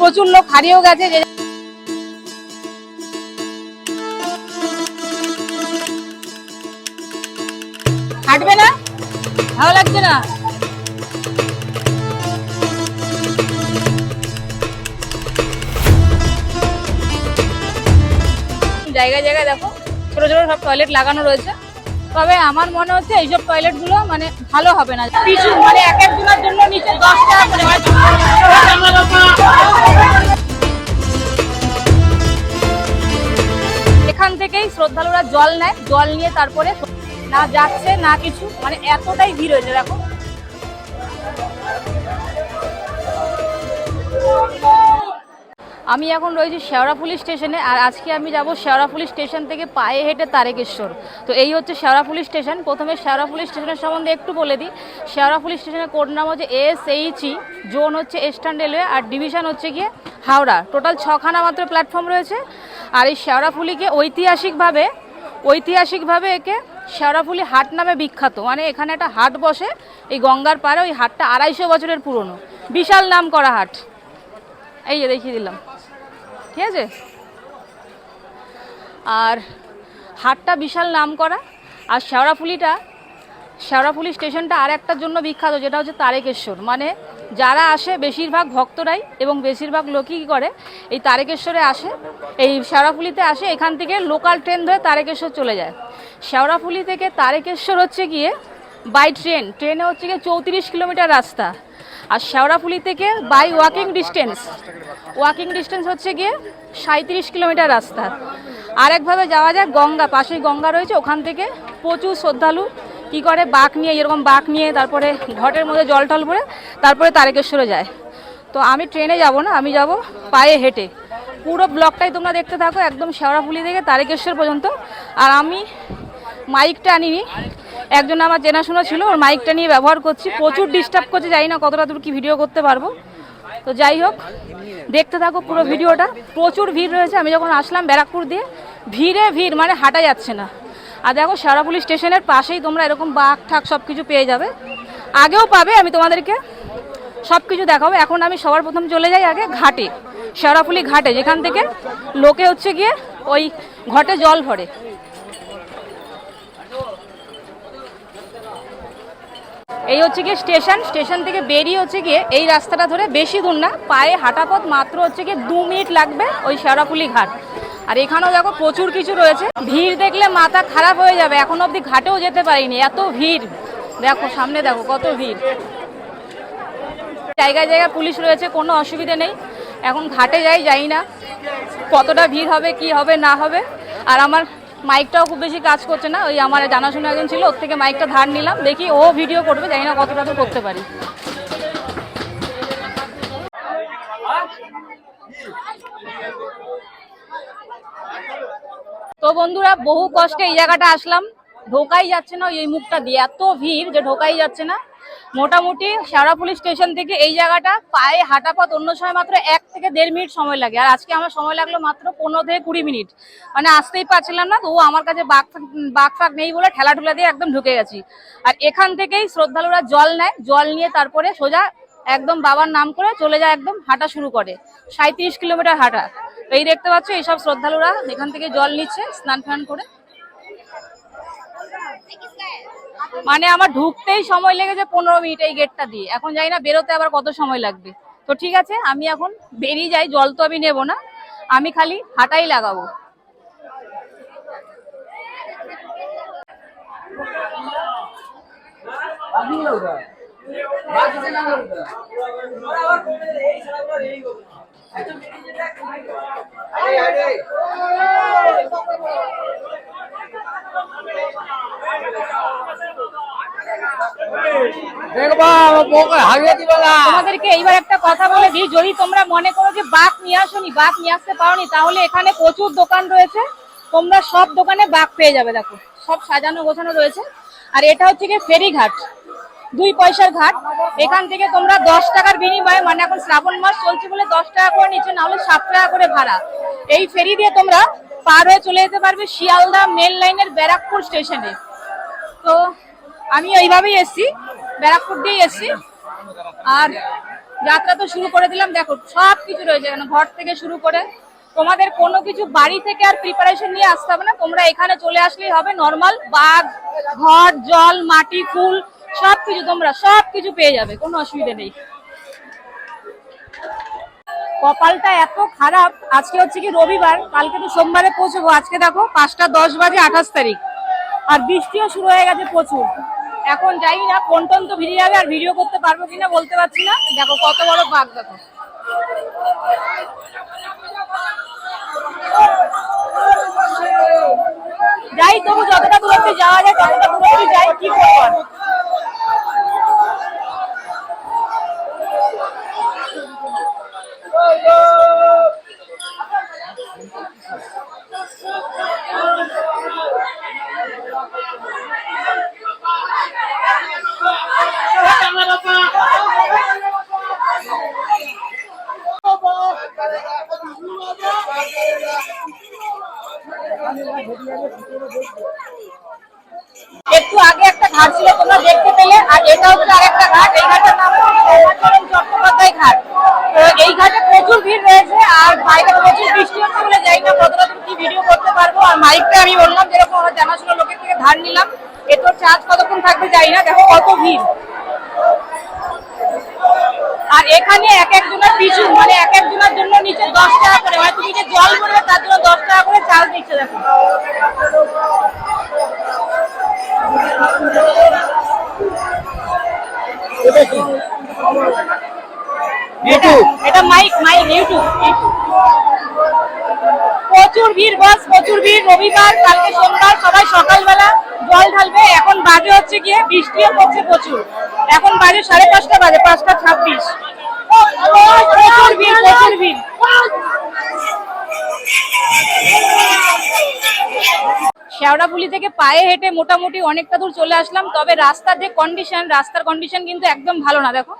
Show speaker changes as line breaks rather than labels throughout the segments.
প্রচুর লোক হারিয়েও গেছে হাঁটবে না? ভালো লাগছে না? জায়গায় জায়গায় দেখো, ছোট ছোট সব টয়লেট লাগানো রয়েছে। তবে আমার মনে হচ্ছে এইসব টয়লেটগুলো মানে ভালো হবে না। পিছু মানে এক একজনের জন্য নিচে করে এখান থেকেই শ্রদ্ধালুরা জল নেয়, জল নিয়ে তারপরে না যাচ্ছে, না কিছু মানে এতটাই ভিড় হয়েছে, দেখো। আমি এখন রয়েছি শেওড়াফুলি স্টেশনে, আর আজকে আমি যাব শেওড়াফুলি স্টেশন থেকে পায়ে হেঁটে তারেকেশ্বর। তো এই হচ্ছে শেওড়াফুলি স্টেশন। প্রথমে শেওড়াফুলি স্টেশনের সম্বন্ধে একটু বলে দিই। শেওড়া পুলিশ স্টেশনের কোড নাম হচ্ছে এস এইচই জোন হচ্ছে ইস্টার্ন রেলওয়ে, আর ডিভিশন হচ্ছে গিয়ে হাওড়া। টোটাল ছখানা মাত্র প্ল্যাটফর্ম রয়েছে। আর এই শেওড়াফুলিকে ঐতিহাসিকভাবে ঐতিহাসিকভাবে একে শেওড়াফুলি হাট নামে বিখ্যাত। মানে এখানে একটা হাট বসে, এই গঙ্গার পাড়ে ওই হাটটা আড়াইশো বছরের পুরনো। বিশাল নাম করা হাট। এই যে দেখিয়ে দিলাম। ঠিক আছে? আর হাটটা বিশাল নাম করা আর শেওড়াফুলিটা, শেওড়াফুলি স্টেশনটা আর একটার জন্য বিখ্যাত, যেটা হচ্ছে তারেকেশ্বর। মানে যারা আসে, বেশিরভাগ ভক্তরাই এবং বেশিরভাগ লোকই করে, এই তারেকেশ্বরে আসে। এই শেওড়াফুলিতে আসে, এখান থেকে লোকাল ট্রেন ধরে তারেকেশ্বর চলে যায়। শেওড়াফুলি থেকে তারেকেশ্বর হচ্ছে গিয়ে বাই ট্রেন ট্রেনে হচ্ছে গিয়ে চৌত্রিশ কিলোমিটার রাস্তা। আর শেওড়াফুলি থেকে by walking distance walking distance হচ্ছে গিয়ে সাঁত্রিশ কিলোমিটার রাস্তা। আরেকভাবে যাওয়া যায়, গঙ্গা, পাশেই গঙ্গা রয়েছে, ওখান থেকে প্রচুর শ্রদ্ধালু কী করে বাঁক নিয়ে, এরকম বাঁক নিয়ে তারপরে ঘটের মধ্যে জল টল পরে তারপরে তারকেশ্বরে যায়। তো আমি ট্রেনে যাব না, আমি যাব পায়ে হেঁটে। পুরো ব্লকটাই তোমরা দেখতে থাকো, একদম শেওড়াফুলি থেকে তারকেশ্বর পর্যন্ত। আর আমি মাইকটা আনিনি, একজন আমার চেনাশোনা ছিল, ওর মাইকটা নিয়ে ব্যবহার করছি, প্রচুর ডিস্টার্ব করছে, জানি না কতটা দূর কি ভিডিও করতে পারব। তো যাই হোক, দেখতে থাকো পুরো ভিডিওটা। প্রচুর ভিড় রয়েছে। আমি যখন আসলাম ব্যারাকপুর দিয়ে, ভিড়ে ভিড় মানে হাঁটা যাচ্ছে না। আর দেখো শেওড়াফুলি স্টেশনের পাশেই তোমরা এরকম বাঘ ঠাক সব কিছু পেয়ে যাবে। আগেও পাবে, আমি তোমাদেরকে সব কিছু দেখাবো। এখন আমি সবার প্রথম চলে যাই আগে ঘাটে শেওড়াফুলি ঘাটে, যেখান থেকে লোকে হচ্ছে গিয়ে ওই ঘটে জল ভরে। এই হচ্ছে গিয়ে স্টেশন স্টেশন থেকে বেরিয়ে হচ্ছে গিয়ে এই রাস্তাটা ধরে বেশি দূর না, পায়ে হাঁটা পথ মাত্র হচ্ছে গিয়ে দু মিনিট লাগবে ওই শেওড়াফুলি ঘাট। আর এখানেও দেখো প্রচুর কিছু রয়েছে। ভিড় দেখলে মাথা খারাপ হয়ে যাবে, এখন অবধি ঘাটেও যেতে পারিনি, এত ভিড়। দেখো, সামনে দেখো কত ভিড়। জায়গায় জায়গায় পুলিশ রয়েছে, কোনো অসুবিধে নেই। এখন ঘাটে যাই যাই না। কতটা ভিড় হবে, কি হবে, না হবে। আর আমার মাইকটাও খুব বেশি কাজ করছে না, ওই আমার জানাশোনা একজন ছিল, ওর থেকে মাইকটা ধার নিলাম, দেখি ও ভিডিও করবে, জানি না কতটা তো করতে পারি। তো বন্ধুরা, বহু কষ্টে এই জায়গাটা আসলাম, ঢোকাই যাচ্ছে না এই মুখটা দিয়ে, এত ভিড় যে ঢোকাই যাচ্ছে না। মোটামুটি শেওড়াফুলি স্টেশন থেকে এই জায়গাটা পায়ে হাঁটা পথ অন্য সময় মাত্র এক থেকে দেড় মিনিট সময় লাগে। আর আজকে আমার সময় লাগল মাত্র পনেরো থেকে কুড়ি মিনিট। মানে আসতেই পারছিলাম না, তো আমার কাছে বাঘ বাঘ ফাঁক নেই বলে ঠেলা ঠুলা দিয়ে একদম ঢুকে গেছি। আর এখান থেকেই শ্রদ্ধালুরা জল নেয়, জল নিয়ে তারপরে সোজা একদম বাবার নাম করে চলে যায় একদম হাঁটা শুরু করে। সাঁত্রিশ কিলোমিটার হাঁটা। এই দেখতে পাচ্ছ, এইসব শ্রদ্ধালুরা এখান থেকে জল নিচ্ছে স্নান ফান করে। মানে আমার ঢুকতেই সময় লেগেছে পনেরো মিনিট এই গেটটা দিয়ে। এখন জানি না বেরোতে আবার কত সময় লাগবে। তো ঠিক আছে, আমি এখন বেরিয়ে যাই, জল তো আমি নেব না। আমি খালি হাঁটাই লাগাবো।
দেখবা আমার বউকে হারিয়ে দিবে না
তোমাদেরকে এইবার একটা কথা বলে দিই, যদি তোমরা মনে করো যে বাঘ নিয়ে আসোনি, বাঘ নিয়ে আসতে পারোনি, তাহলে এখানে প্রচুর দোকান রয়েছে। তোমরা সব দোকানে বাঘ পেয়ে যাবে, দেখো। সব সাজানো গোছানো রয়েছে। আর এটা হচ্ছে গিয়ে দুই পয়সার ঘাট। এখান থেকে তোমরা দশ টাকার বিনিময়ে মানে এখন শ্রাবণ মাস চলছে বলে দশ টাকা করে নিচে না হলে সাত টাকা করে ভাড়া। এই ফেরি দিয়ে তোমরা পার হয়ে চলে যেতে পারবে শিয়ালদা মেল লাইনের ব্যারাকপুর স্টেশনে। তো আমি এইভাবেই এসছি। ব্যারাকপুর দিয়েই এসছি আর যাত্রা তো শুরু করে দিলাম, দেখো সব কিছু রয়েছে এখানে, ঘর থেকে শুরু করে। তোমাদের কোনো কিছু বাড়ি থেকে আর প্রিপারেশন নিয়ে আসতে হবে না, তোমরা এখানে চলে আসলেই হবে নর্মাল বাঘ, ঘর, জল, মাটি, ফুল, সব কিছু তোমরা, সব কিছু পেয়ে যাবে, কোনো অসুবিধা নেই। কপালটা এত খারাপ, আজকে হচ্ছে কি রবিবার, কালকে তো সোমবারে পৌঁছবো, আজকে দেখো পাঁচটা দশ বাজে আঠাশ তারিখ। আর বৃষ্টিও শুরু হয়ে গেছে প্রচুর। এখন যাই না ফোন টোন তো ভিড়ে যাবে, আর ভিডিও করতে পারব কিনা বলতে পারছি না। দেখো, কত বড় বাঘ, দেখো। যাই, তবু যতটা দূরত্বে যাওয়া যায়, ততটা দূরত্বে যাই, কি করব আর? একটু আগে একটা ঘাট ছিল তোমরা দেখতে পেলে আর এটা হচ্ছে আরেকটা ঘাট এই ঘাটের নাম হচ্ছে উমাচরণ চট্টোপাধ্যায় ঘাট তো এই ঘাটে প্রচুর ভিড় রয়েছে আর বাইরে প্রচুর বৃষ্টি হচ্ছে বলে যাই না কতটা দূর কি ভিডিও করতে পারব আর মাইকটা আমি বললাম যেরকম আমার জানাশোনা লোকের থেকে ধার নিলাম এরপর চার্জ কতক্ষণ থাকবে যাই না দেখো কত ভিড়। আর এখানে এক একজনের পিছু মানে এক একজনের জন্য নিচে দশ টাকা করে মানে তুমি যে জল ভরবে তার জন্য দশ টাকা করে চার্জ দিচ্ছে দেখো। এটা এটা মাইক মাইক ইউটিউব প্রচুর ভিড় বাস প্রচুর ভিড়। রবিবার, কালকে সোমবার, সবাই সকালবেলা জল ঢালবে। এখন বাজে হচ্ছে গিয়ে, বৃষ্টিও পড়ছে প্রচুর। এখন বাজে সাড়ে পাঁচটা বাজে, পাঁচটা ছাব্বিশ। প্রচুর ভিড় প্রচুর ভিড়। শেওড়াফুলি থেকে পায়ে হেঁটে মোটামুটি অনেকটা দূর চলে আসলাম, তবে রাস্তার যে কন্ডিশন রাস্তার কন্ডিশন কিন্তু একদম ভালো না, দেখো।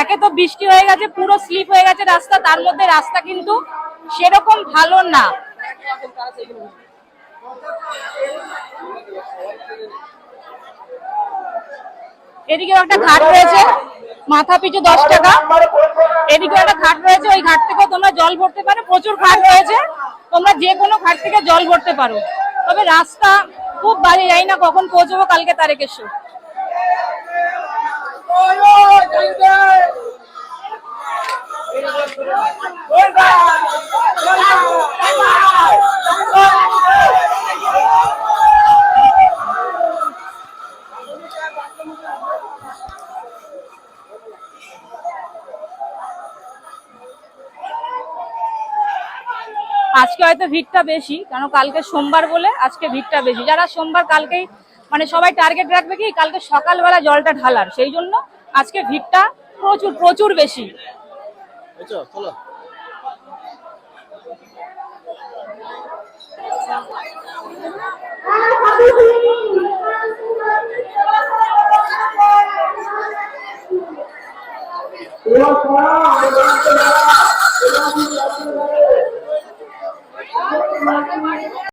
একে তো বৃষ্টি হয়ে গেছে, পুরো স্লিপ হয়ে গেছে রাস্তা, তার মধ্যে রাস্তা কিন্তু সেরকম ভালো না। এদিকেও একটা ঘাট রয়েছে, মাথা পিছু দশ টাকা। এদিকে একটা ঘাট রয়েছে, ওই ঘাট থেকে তোমরা জল ভরতে পারো, প্রচুর ঘাট রয়েছে। তোমরা যে কোনো ঘাট থেকে জল ভরতে পারো। তবে রাস্তা খুব বাজে যাই না কখন পৌঁছবো কালকে তারেকেশ্বর। আজকে হয়তো ভিড়টা বেশি কারণ কালকে সোমবার বলে আজকে ভিড়টা বেশি। যারা সোমবার কালকেই মানে সবাই টার্গেট রাখবে কি? কালকে সকালবেলা জলটা ঢালার। সেই জন্য আজকে ভিড়টা প্রচুর প্রচুর বেশি।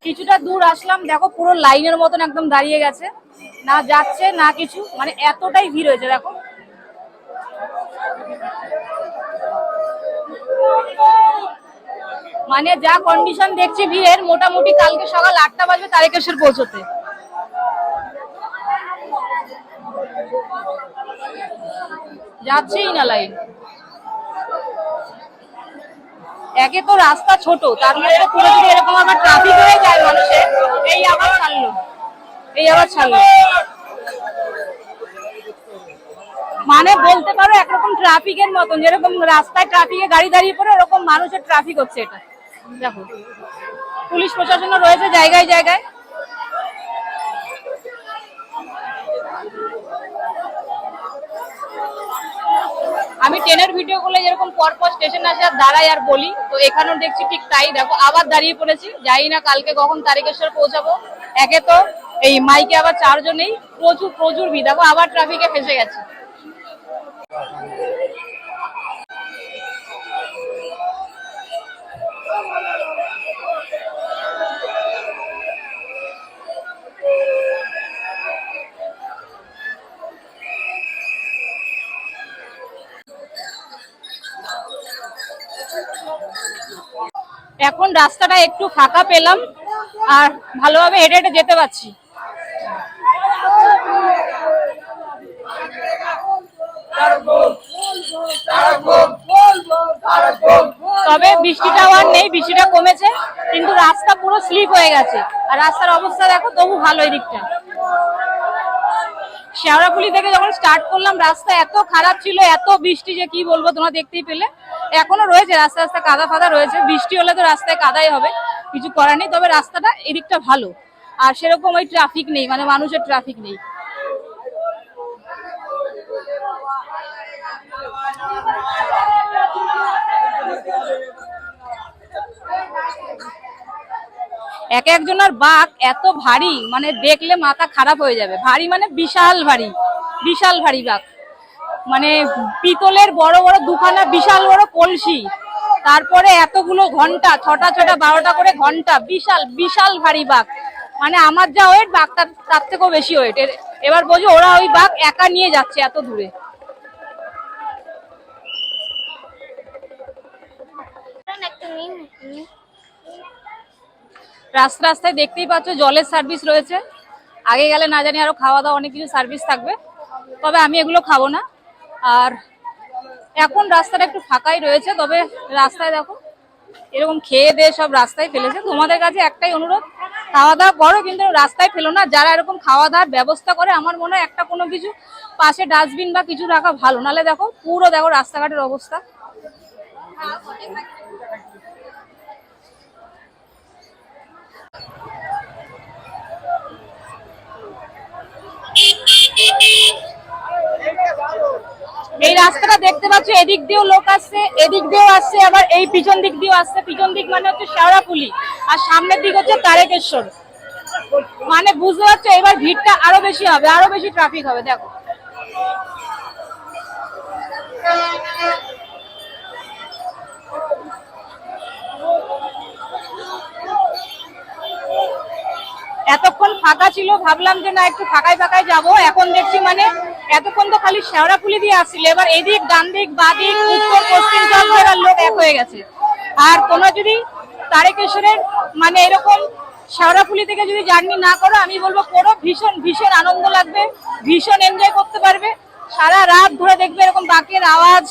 কিছুটা দূর আসলাম, দেখো পুরো লাইনের মতন একদম দাঁড়িয়ে গেছে। না যাচ্ছে, না কিছু মানে এতটাই ভিড় হয়েছে, দেখো। মানে যা কন্ডিশন দেখছি ভিড়ের, মোটামুটি কালকে সকাল আটটা বাজবে তারেকেশ্বর পৌঁছতে। যাচ্ছেই না লাইন। একে তো রাস্তা ছোট, তার মধ্যে পুরো যদি এরকম আবার ট্রাফিক হয়ে যায় মানুষের এই আবার ছাড়লো। এই আবার ছাড়লো। মানে বলতে পারো একরকম ট্রাফিকের মতন, যেরকম রাস্তায় ট্রাফিকে গাড়ি দাঁড়িয়ে পড়ে, ওরকম মানুষের ট্রাফিক হচ্ছে এটা। দেখো। পুলিশ প্রশাসনও রয়েছে জায়গায় জায়গায়। আমি ট্রেনের ভিডিও করলে যেরকম পরপর স্টেশন আসে আর দাঁড়াই আর বলি, তো এখানেও দেখছি ঠিক তাই। দেখো, আবার দাঁড়িয়ে পড়েছি। যাই না কালকে কখন তারিকেশ্বর পৌঁছাবো। একে তো এই মাইকে আবার চারজনেই প্রচুর প্রচুর ভিড়। দেখো, আবার ট্রাফিকে ফেসে গেছে। এখন রাস্তাটা একটু ফাঁকা পেলাম, আর ভালোভাবে হেঁটে হেঁটে যেতে পারছি। তবে বৃষ্টিটাও আর নেই, বৃষ্টিটা কমেছে, কিন্তু রাস্তা পুরো স্লিপ হয়ে গেছে। আর রাস্তার অবস্থা দেখো, তবু ভালো দিকটা। শেওড়াপুলি থেকে যখন স্টার্ট করলাম, রাস্তা এত খারাপ ছিল, এত বৃষ্টি যে কি বলব, তোমরা দেখতেই পেলে। এখনও রয়েছে রাস্তা রাস্তা কাদা ফাদা রয়েছে। বৃষ্টি হলে তো রাস্তায় কাদাই হবে, কিছু করার নেই, তবে রাস্তাটা এদিকটা ভালো। আর সেরকম ওই ট্রাফিক নেই মানে মানুষের ট্রাফিক নেই। এক একজনের বাঘ এত ভারী মানে দেখলে মাথা খারাপ হয়ে যাবে। ভারী মানে বিশাল ভারী বিশাল ভারী বাঘ। মানে পিতলের বড় বড় দুখানা বিশাল বড় কলসি। তারপরে এতগুলো ঘণ্টা, ছটা ছটা, বারোটা করে ঘণ্টা, বিশাল বিশাল ভারী বাঘ। মানে আমার যা ওয়েট বাঘ তার থেকেও বেশি ওয়েট এবার বোঝো, ওরা ওই বাঘ একা নিয়ে যাচ্ছে এত দূরে। রাস্তা, রাস্তায় দেখতেই পাচ্ছ, জলের সার্ভিস রয়েছে। আগে গেলে না জানি আরও খাওয়া দাওয়া অনেক কিছু সার্ভিস থাকবে। তবে আমি এগুলো খাব না। আর এখন রাস্তাটা একটু ফাঁকাই রয়েছে, তবে রাস্তায় দেখো, এরকম খেয়ে দিয়ে সব রাস্তায় ফেলেছে। তোমাদের কাছে একটাই অনুরোধ খাওয়া দাওয়া করো, কিন্তু রাস্তায় ফেলো না। যারা এরকম খাওয়া দাওয়ার ব্যবস্থা করে, আমার মনে হয় একটা কোনো কিছু পাশে ডাস্টবিন বা কিছু রাখা ভালো। নালে দেখো, পুরো দেখো রাস্তাঘাটের অবস্থা। এই রাস্তাটা দেখতে পাচ্ছ, এদিক দিয়েও লোক আসছে, এদিক দিয়েও আসছে, আবার এই পিছন দিক দিয়েও আসছে। পিছন দিক মানে হচ্ছে শেওড়াপুলি, আর সামনের দিক হচ্ছে তারেকেশ্বর। মানে বুঝতে পারছ, এবার ভিড়টা আরও বেশি হবে, আরও বেশি ট্রাফিক হবে, দেখো। এতক্ষণ ফাঁকা ছিল, ভাবলাম যে না, একটু ফাঁকায় ফাঁকায় যাব। এখন দেখছি মানে এতক্ষণ তো খালি শেওড়াফুলি দিয়ে আসছিল, এবার এদিক, ডান দিক, বাঁ দিক, উত্তর, পশ্চিম জায়গার লোক এক হয়ে গেছে। আর তোমরা যদি তারেকেশ্বরের মানে এরকম শেওড়াফুলি থেকে যদি জার্নি না করো, আমি বলব করো, ভীষণ ভীষণ আনন্দ লাগবে, ভীষণ এনজয় করতে পারবে। সারা রাত ধরে দেখবে এরকম বাকের আওয়াজ,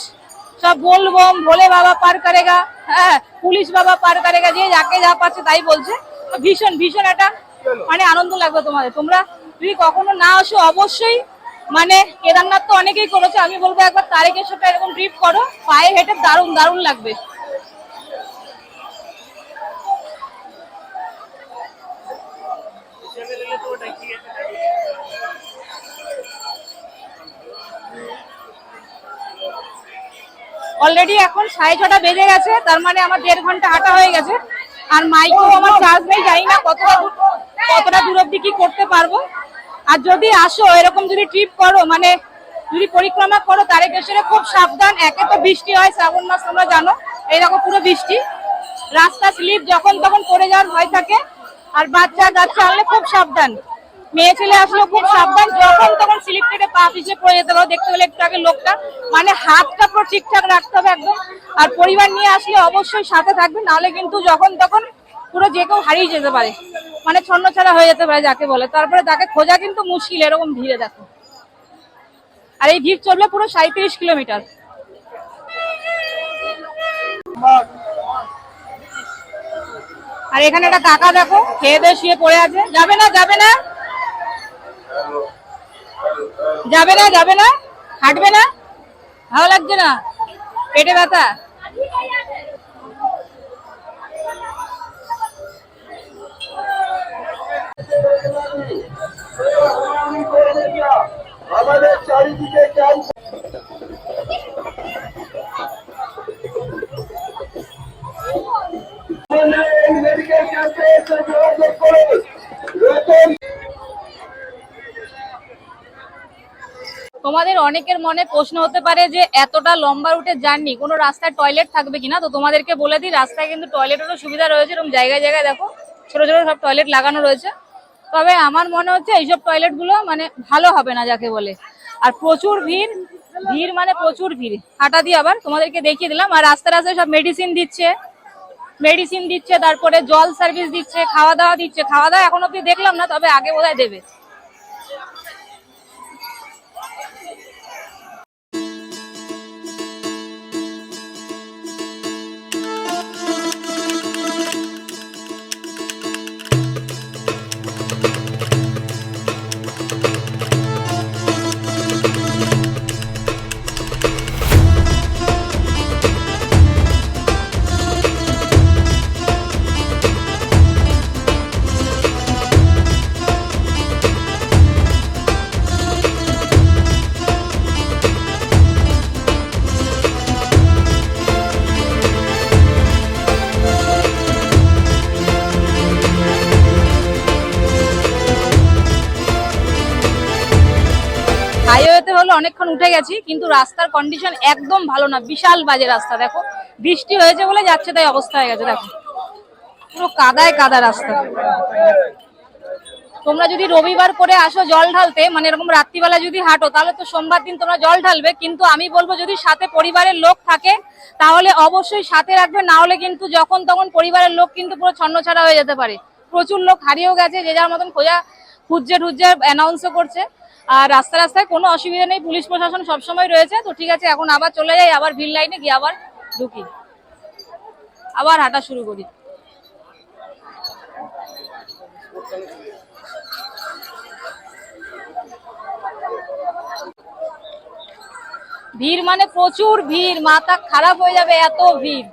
সব বলবম ভোলে বাবা পার করেগা হ্যাঁ পুলিশ বাবা পার করেগা, যে যাকে যা পাচ্ছে তাই বলছে। ভীষণ ভীষণ একটা মানে আনন্দ লাগবে তোমাদের। তোমরা যদি কখনো না আসো, অবশ্যই মানে কেদারনাথ তো অনেকেই করেছে, আমি বলব একবার তারেকের সাথে এরকম ট্রিপ করো, পায়ে হেঁটে দারুণ দারুণ লাগবে। অলরেডি এখন সাড়ে ছটা বেজে গেছে, তার মানে আমার দেড় ঘণ্টা হাঁটা হয়ে গেছে। আর মাইকেও আমার চার্জ নেই, জানি না কতটা কতটা দূর অব্দি কি করতে পারব। আর যদি আসো, এরকম যদি ট্রিপ করো মানে যদি পরিক্রমা করো তারেকেশ্বরে খুব সাবধান। একে তো বৃষ্টি হয়, শ্রাবণ মাস, তোমরা জানো। এইরকম পুরো বৃষ্টি। রাস্তা স্লিপ যখন তখন পড়ে যাওয়ার ভয় থাকে। আর বাচ্চা কাচ্চা আনলে খুব সাবধান। মেয়ে ছেলে আসলে খুব সাবধান। যখন তখন স্লিপ কেটে পা পিছিয়ে পড়ে যেতে পারো। দেখতে পেলে একটু আগে লোকটা। মানে হাতটা পুরো ঠিকঠাক রাখতে হবে একদম। আর পরিবার নিয়ে আসলে অবশ্যই সাথে থাকবে। নাহলে কিন্তু যখন তখন পুরো যে কেউ হারিয়ে যেতে পারে। মানে ছন্ন ছাড়া হয়ে যেতে পারে যাকে বলে। তারপরে তাকে খোঁজা কিন্তু মুশকিল, এরকম ভিড়ে দেখো। আর এই ভিড় চলবে পুরো সাঁত্রিশ কিলোমিটার। আর এখানে একটা কাকা দেখো, খেয়ে দিয়ে শুয়ে পড়ে আছে। যাবে না যাবে না। যাবে না যাবে না। হাঁটবে না। ভালো লাগছে না? পেটে ব্যথা? অনেকের মনে প্রশ্ন হতে পারে যে এতটা লম্বা রুটের জার্নি, কোনো রাস্তায় টয়লেট থাকবে কিনা? তো তোমাদেরকে বলে দিই, রাস্তায় কিন্তু টয়লেটেরও সুবিধা রয়েছে, এরকম জায়গায় জায়গায় দেখো, ছোট ছোট সব টয়লেট লাগানো রয়েছে। তবে আমার মনে হচ্ছে এইসব টয়লেটগুলো মানে ভালো হবে না যাকে বলে। আর প্রচুর ভিড় ভিড় মানে প্রচুর ভিড়। হাঁটা দিয়ে আবার তোমাদেরকে দেখিয়ে দিলাম, আর রাস্তা রাস্তায় সব মেডিসিন দিচ্ছে। মেডিসিন দিচ্ছে, তারপরে জল সার্ভিস দিচ্ছে, খাওয়া দাওয়া দিচ্ছে। খাওয়া দাওয়া এখন অব্দি দেখলাম না, তবে আগে বোধহয় দেবে। হাইওয়েতে হলো অনেকক্ষণ উঠে গেছি, কিন্তু রাস্তার কন্ডিশন একদম ভালো না, বিশাল বাজে রাস্তা, দেখো। বৃষ্টি হয়েছে বলে যাচ্ছে, তাই অবস্থা হয়ে গেছে, দেখো। পুরো কাদায় কাদা রাস্তা। তোমরা যদি রবিবার করে আসো জল ঢালতে মানে এরকম রাত্রিবেলা যদি হাঁটো, তাহলে তো সোমবার দিন তোমরা জল ঢালবে, কিন্তু আমি বলব যদি সাথে পরিবারের লোক থাকে, তাহলে অবশ্যই সাথে রাখবে, না হলে কিন্তু যখন তখন পরিবারের লোক কিন্তু পুরো ছন্নছাড়া হয়ে যেতে পারে। প্রচুর লোক হারিয়েও গেছে, যে যার মতন খোঁজা খুঁজছে টুজছে অ্যানাউন্সও করছে। আর রাস্তা রাস্তায় কোনো অসুবিধা নেই, পুলিশ প্রশাসন সবসময় রয়েছে। তো ঠিক আছে, এখন আবার চলে যাই, আবার ভিড় লাইনে গিয়ে আবার ঢুকি। আবার হাঁটা শুরু করি। ভিড় মানে প্রচুর ভিড়, মাথা খারাপ হয়ে যাবে, এত ভিড়।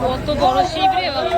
কত বড় শিব রে বাবা।